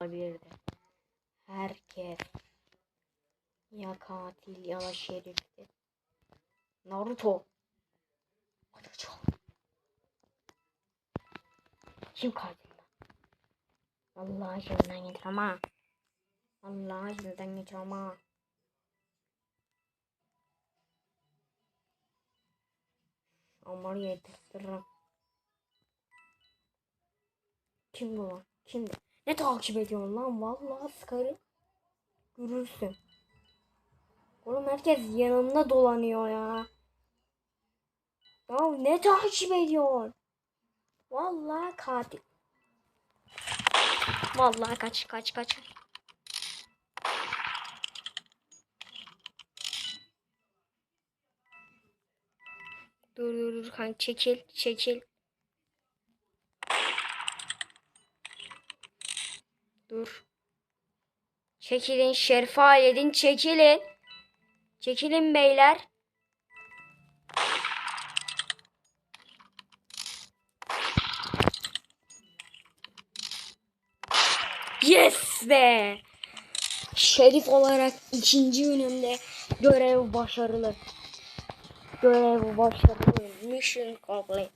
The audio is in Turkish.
olabilirdi. Herkes ya katil ya da şerifti. Naruto. Naruto. Kim katil? Allah aşkından getir ama. Allah aşkından getir ama. Amarı yetiştiririm. Kim bu lan? Kimdi? Ne takip ediyorsun lan? Vallahi sıkarım. Görürsün. Oğlum herkes yanımda dolanıyor ya. Ya ne takip ediyor? Vallahi katil. Vallahi kaç kaç kaç. Dur dur dur kanka çekil çekil. Dur. Çekilin Şerife Aledin çekilin. Çekilin beyler. Yes be. Şerif olarak ikinci günümde görev başarılı. Görev başarılı. Mission complete.